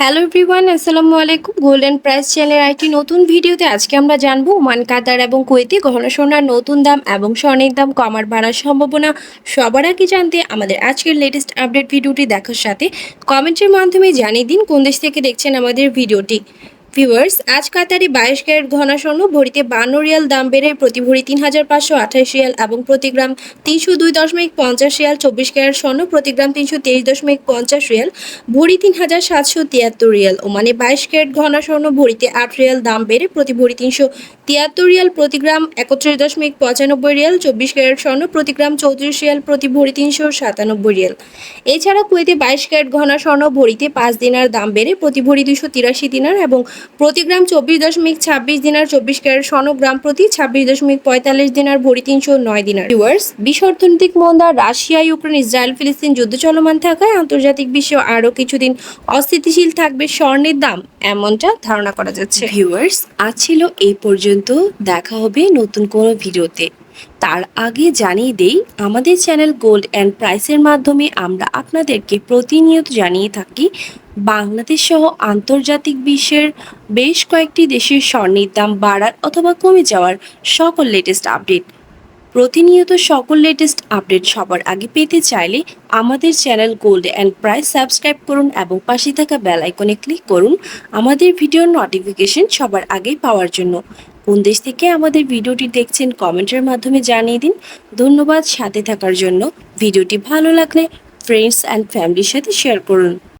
Hello everyone আসসালামু আলাইকুম golden price চ্যানেলের একটি নতুন ভিডিওতে আজকে আমরা জানব ওমান, কাতার এবং কুয়েতি গহনা সোনার নতুন দাম এবং স্বর্ণের দাম কমার বাড়ার সম্ভাবনা। সবার আগে জানতে আমাদের আজকের লেটেস্ট আপডেট ভিডিওটি দেখার সাথে কমেন্টের মাধ্যমে জানিয়ে দিন কোন দেশ থেকে দেখছেন আমাদের ভিডিওটি। ভিউয়ার্স আজ কাতারে বাইশ ক্যারেট ঘনা স্বর্ণ ভরিতে বান্ন রিয়াল দাম বেড়ে প্রতি ভরি তিন হাজার পাঁচশো আঠাশ রিয়াল এবং প্রতি গ্রাম তিনশো দুই দশমিক পঞ্চাশ রিয়াল চব্বিশ ক্যারেট স্বর্ণ, প্রতি গ্রাম তিনশো তেইশ দশমিক পঞ্চাশ রিয়াল, ভরি তিন হাজার সাতশো তিয়াত্তর রিয়াল। ও মানে বাইশ ক্যারেট ঘনা স্বর্ণ ভরিতে আট রিয়াল দাম বেড়ে প্রতি ভরি তিনশো তিয়াত্তর রিয়াল, প্রতি গ্রাম একত্রিশ দশমিক পঁচানব্বই রিয়াল চব্বিশ ক্যারেট স্বর্ণ, প্রতি গ্রাম চৌত্রিশ রিয়াল প্রতি ভরি তিনশো সাতানব্বই রিয়াল। এছাড়া কুয়েতে বাইশ ক্যারেট ঘনা স্বর্ণ ভরিতে পাঁচ দিনার দাম বেড়ে প্রতি ভরি দুশো তিরাশি দিনার এবং প্রতি গ্রাম চব্বিশ দশমিক ছাব্বিশ দিনার চব্বিশ ক্যারেট স্বর্ণ, গ্রাম প্রতি ছাব্বিশ দশমিক পঁয়তাল্লিশ দিনার ভরি তিনশো নয় দিনার। ভিউয়ার্স বিশ্ব অর্থনৈতিক মন্দা, রাশিয়া, ইউক্রেন, ইসরায়েল, ফিলিস্তিন যুদ্ধ চলমান থাকায় আন্তর্জাতিক বিশ্বে আরও কিছুদিন অস্থিতিশীল থাকবে স্বর্ণের দাম, এমনটা ধারণা করা যাচ্ছে। ভিউয়ার্স আজ ছিল এই পর্যন্ত। দেখা হবে নতুন কোনো ভিডিওতে। তার আগে জানিয়ে দেই, আমাদের চ্যানেল গোল্ড অ্যান্ড প্রাইসের মাধ্যমে আমরা আপনাদেরকে প্রতিনিয়ত জানিয়ে থাকি, বাংলাদেশ সহ আন্তর্জাতিক বিশ্বের বেশ কয়েকটি দেশের স্বর্ণের দাম বাড়ার অথবা কমে যাওয়ার সকল লেটেস্ট আপডেট প্রতিনিয়ত সকল লেটেস্ট আপডেট সবার আগে পেতে চাইলে আমাদের channel gold and price subscribe করুন এবং পাশে থাকা বেল আইকনে ক্লিক করুন। আমাদের ভিডিওর নোটিফিকেশন সবার আগে পাওয়ার জন্য। কোন দেশ থেকে আমাদের ভিডিওটি দেখছেন কমেন্টের মাধ্যমে জানিয়ে দিন। ধন্যবাদ, সাথে থাকার জন্য। ভিডিওটি ভালো লাগলে ফ্রেন্ডস অ্যান্ড ফ্যামিলির সাথে শেয়ার করুন।